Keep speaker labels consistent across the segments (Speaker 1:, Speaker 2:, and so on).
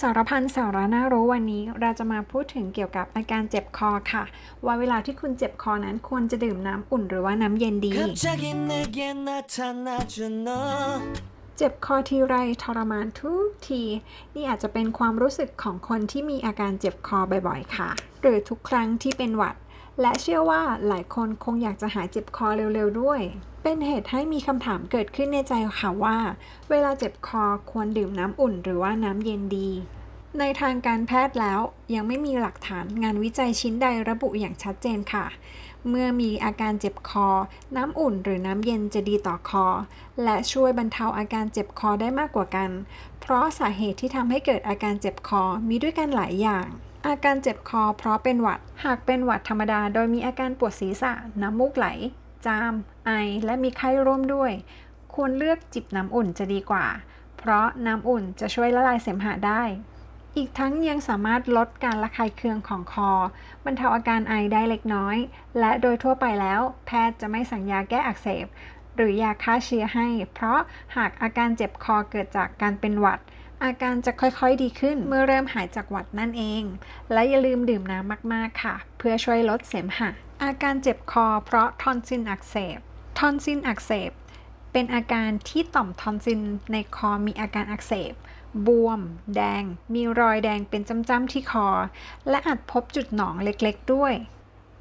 Speaker 1: สารพันสาระน่ารู้วันนี้เราจะมาพูดถึงเกี่ยวกับอาการเจ็บคอค่ะ ว่าเวลาที่คุณเจ็บคอนั้นควรจะดื่มน้ำอุ่นหรือว่าน้ำเย็นดี เจ็บคอทีไรทรมานทุกที นี่อาจจะเป็นความรู้สึกของคนที่มีอาการเจ็บคอบ่อยๆ ค่ะ หรือทุกครั้งที่เป็นหวัด และเชื่อว่าหลายคนคงอยากจะหายเจ็บคอเร็วๆด้วย เป็นเหตุให้มีคำถามเกิดขึ้นในใจค่ะว่า เวลาเจ็บคอควรดื่มน้ำอุ่นหรือว่าน้ำเย็นดี ในทางการแพทย์แล้วยังไม่มีหลักฐานงานวิจัยชิ้นใดระบุอย่างชัดเจนค่ะ เมื่อมีอาการเจ็บคอ น้ำอุ่นหรือน้ำเย็นจะดีต่อคอ และช่วยบรรเทาอาการเจ็บคอได้มากกว่ากัน เพราะสาเหตุที่ทำให้เกิดอาการเจ็บคอมีด้วยกันหลายอย่าง อาการเจ็บคอเพราะเป็นหวัด หากเป็นหวัดธรรมดา โดยมีอาการปวดศีรษะ น้ำมูกไหล จาม ไอ และมีไข้ร่วมด้วย ควรเลือกจิบน้ำอุ่นจะดีกว่า เพราะน้ำอุ่นจะช่วยละลายเสมหะได้ อีกทั้งยังสามารถลดการระคายเคืองของคอบรรเทาอาการไอได้เล็กน้อย และโดยทั่วไปแล้ว แพทย์จะไม่สั่งยาแก้อักเสบ หรือยาฆ่าเชื้อให้ เพราะหากอาการเจ็บคอเกิดจากการเป็นหวัด อาการจะค่อยๆดีขึ้นเมื่อเริ่มหายจากหวัดนั่นเอง และอย่าลืมดื่มน้ำมากๆค่ะ เพื่อช่วยลดเสมหะ อาการเจ็บคอเพราะทอนซิลอักเสบ ทอนซิลอักเสบ เป็นอาการที่ต่อมทอนซิลในคอมีอาการอักเสบบวม แดง มีรอยแดงเป็นจ้ำๆที่คอ และอาจพบจุดหนองเล็กๆด้วย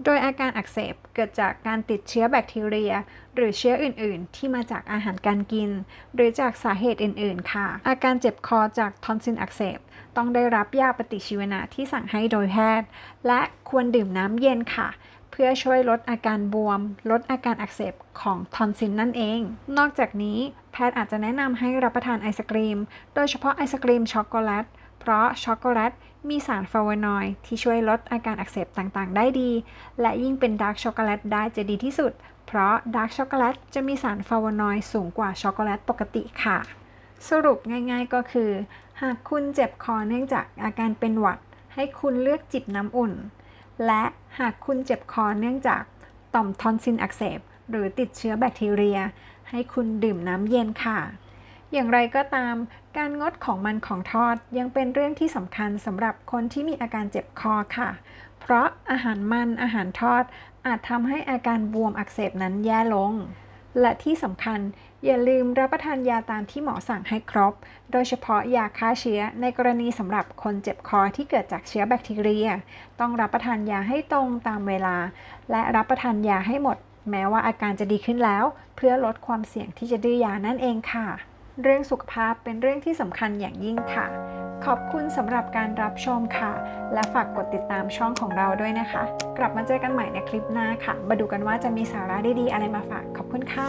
Speaker 1: โดยอาการอักเสบเกิดจากการติดเชื้อแบคทีเรีย หรือเชื้ออื่น ๆ ที่มาจากอาหารการกิน หรือจากสาเหตุอื่น ๆ ค่ะ อาการเจ็บคอจากทอนซิลอักเสบต้องได้รับยาปฏิชีวนะที่สั่งให้โดยแพทย์ และควรดื่มน้ำเย็นค่ะ เพื่อช่วยลดอาการบวม ลดอาการอักเสบของทอนซิลนั่นเอง นอกจากนี้แพทย์อาจจะแนะนำให้รับประทานไอศกรีม โดยเฉพาะไอศกรีมช็อกโกแลตเพราะช็อกโกแลต มีสารฟลาโวนอยด์ที่ช่วยลดอาการอักเสบต่างๆ ได้ดี และยิ่งเป็นดาร์กช็อกโกแลตได้จะดีที่สุด เพราะดาร์กช็อกโกแลตจะมีสารฟลาโวนอยด์สูงกว่าช็อกโกแลตปกติค่ะ สรุปง่ายๆก็คือ หากคุณเจ็บคอเนื่องจากอาการเป็นหวัด ให้คุณเลือกจิบน้ำอุ่น และหากคุณเจ็บคอเนื่องจากต่อมทอนซิลอักเสบ หรือติดเชื้อแบคทีเรีย ให้คุณดื่มน้ำเย็นค่ะ อย่างไรก็ตาม การงดของมันของทอดยังเป็นเรื่องที่สำคัญสำหรับคนที่มีอาการเจ็บคอค่ะ เพราะอาหารมันอาหารทอดอาจทำให้อาการบวมอักเสบนั้นแย่ลง และที่สำคัญอย่าลืมรับประทานยาตามที่หมอสั่งให้ครบ โดยเฉพาะยาฆ่าเชื้อในกรณีสำหรับคนเจ็บคอที่เกิดจากเชื้อแบคทีเรีย ต้องรับประทานยาให้ตรงตามเวลา และรับประทานยาให้หมด แม้ว่าอาการจะดีขึ้นแล้ว เพื่อลดความเสี่ยงที่จะดื้อยานั่นเองค่ะ เรื่องสุขภาพเป็นเรื่องที่สำคัญอย่างยิ่งค่ะ ขอบคุณสำหรับการรับชมค่ะ และฝากกดติดตามช่องของเราด้วยนะคะ กลับมาเจอกันใหม่ในคลิปหน้าค่ะ มาดูกันว่าจะมีสาระดีๆอะไรมาฝาก ขอบคุณค่ะ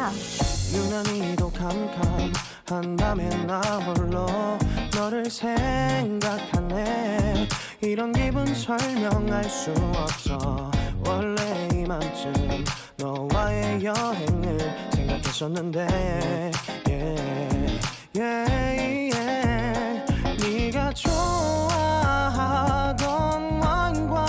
Speaker 2: 유난히도 캄캄한 밤에 나 홀로 너를 생각하네 이런 기분 설명할 수 없어 원래 이맘쯤 너와의 여행을 생각했었는데